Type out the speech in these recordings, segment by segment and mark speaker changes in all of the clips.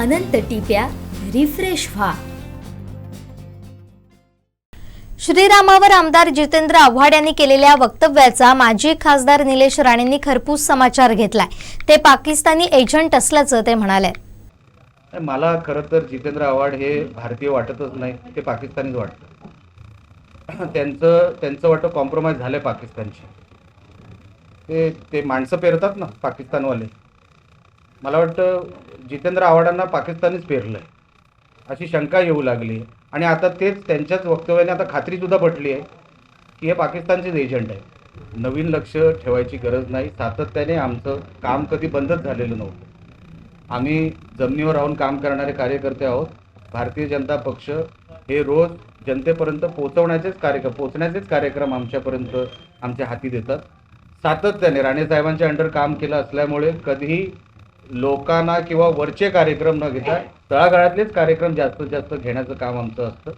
Speaker 1: अनंत टिप्या refresh व्हा.
Speaker 2: श्रीरामावर आमदार जितेंद्र आव्हाड यांनी केलेल्या वक्तव्याचा माजी खासदार निलेश राणेंनी खरपूस समाचार घेतलाय. ते पाकिस्तानी एजंट असल्याचं ते म्हणाले.
Speaker 3: मला खरं तर जितेंद्र आव्हाड हे भारतीय वाटतच नाही ते पाकिस्तानीच वाटतं. त्यांचं त्यांचं वाटतं कॉम्प्रोमाइज झालं आहे पाकिस्तानशी. ते ते माणसं पेरतात ना पाकिस्तानवाले. मला वाटतं जितेंद्र आव्हाडांना पाकिस्तानीच पेरलं आहे अशी शंका येऊ लागली. आणि आता तेच त्यांच्याच वक्तव्याने आता खात्रीसुद्धा पटली आहे की हे पाकिस्तानचेच एजंट आहे नवीन लक्ष ठेवायची गरज नाही. सातत्याने आमचं काम कधी बंदच झालेलं नव्हतं. आम्ही जमिनीवर राहून काम करणारे कार्यकर्ते आहोत. भारतीय जनता पक्ष हे रोज जनतेपर्यंत पोचवण्याचेच कार्यक्रम पोचण्याचेच कार्यक्रम आमच्यापर्यंत आमच्या हाती देतात. सातत्याने राणेसाहेबांच्या अंडर काम केलं असल्यामुळे कधीही लोकांना किंवा वरचे कार्यक्रम न घेता तळागाळातलेच कार्यक्रम जास्तीत जास्त घेण्याचं काम आमचं असतं.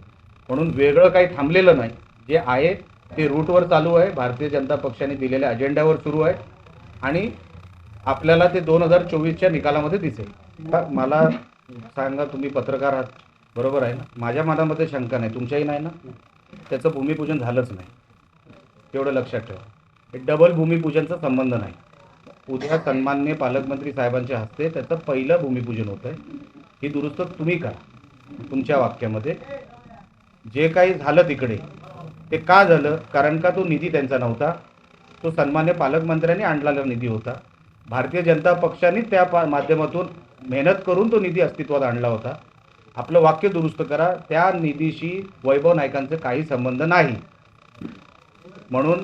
Speaker 3: म्हणून वेगळं काही थांबलेलं नाही. जे आहे ते रूटवर चालू आहे. भारतीय जनता पक्षाने दिलेल्या अजेंड्यावर सुरू आहे. आणि आपल्याला ते दोन हजार चोवीसच्या निकालामध्ये दिसेल. मला सांगा तुम्ही पत्रकार आहात. बरोबर आहे ना? माझ्या मनामध्ये शंका नाही. तुमच्याही नाही ना? त्याचं भूमिपूजन झालंच नाही. तेवढं लक्षात ठेवा. हे डबल भूमिपूजनचा संबंध नाही. उद्या सन्मान्य पालकमंत्री साहेबांच्या हस्ते त्याचं पहिलं भूमिपूजन होतं आहे ही दुरुस्त तुम्ही करा. तुमच्या वाक्यामध्ये. जे काही झालं तिकडे ते का झालं? कारण का तो निधी त्यांचा नव्हता? तो सन्मान्य पालकमंत्र्यांनी आणलेला निधी होता. भारतीय जनता पक्षाने त्या पा माध्यमातून मेहनत करून तो निधी अस्तित्वात आणला होता. आपलं वाक्य दुरुस्त करा. त्या निधीशी वैभव नायकांचं काही संबंध नाही. म्हणून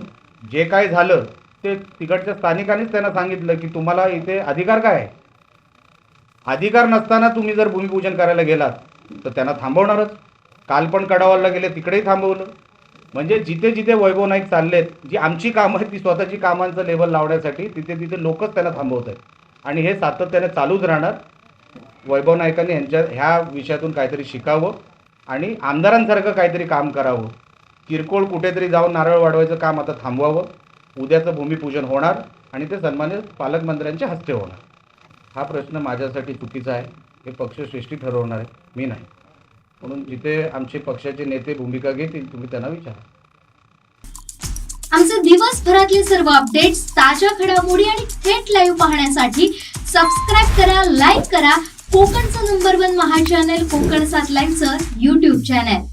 Speaker 3: जे काय झालं ते तिकडच्या स्थानिकांनीच त्यांना सांगितलं की तुम्हाला इथे अधिकार काय आहे? अधिकार नसताना तुम्ही जर भूमिपूजन करायला गेलात तर त्यांना थांबवणारच. काल पण कडावाला गेले तिकडेही थांबवलं. म्हणजे जिथे जिथे वैभव नाईक चाललेत जी आमची कामं आहेत ती स्वतःची कामांचं लेवल लावण्यासाठी तिथे तिथे लोकच त्यांना थांबवत आहेत. आणि हे सातत्याने चालूच राहणार. वैभव नायकांनी यांच्या ह्या विषयातून काहीतरी शिकावं आणि आमदारांसारखं काहीतरी काम करावं. किरकोळ कुठेतरी जाऊन नारळ वाढवायचं काम आता थांबवावं. उद्याचं भूमिपूजन होणार आणि ते सन्मानित पालकमंत्र्यांच्या हस्ते होणार. हा प्रश्न माझ्यासाठी चुकीचा आहे. हे पक्षश्रेष्ठी ठरवणार आहे. मी नाही. म्हणून जिथे आमचे पक्षाचे नेते भूमिका घेतील तुम्ही त्यांना विचारा.
Speaker 4: आमचे दिवसभरातले सर्व अपडेट्स ताज्या घडामोडी आणि थेट लाईव्ह पाहण्यासाठी सबस्क्राईब करा लाईक करा. कोकणचं नंबर वन महा चॅनल कोकण सात लाईव्हचं युट्यूब चॅनल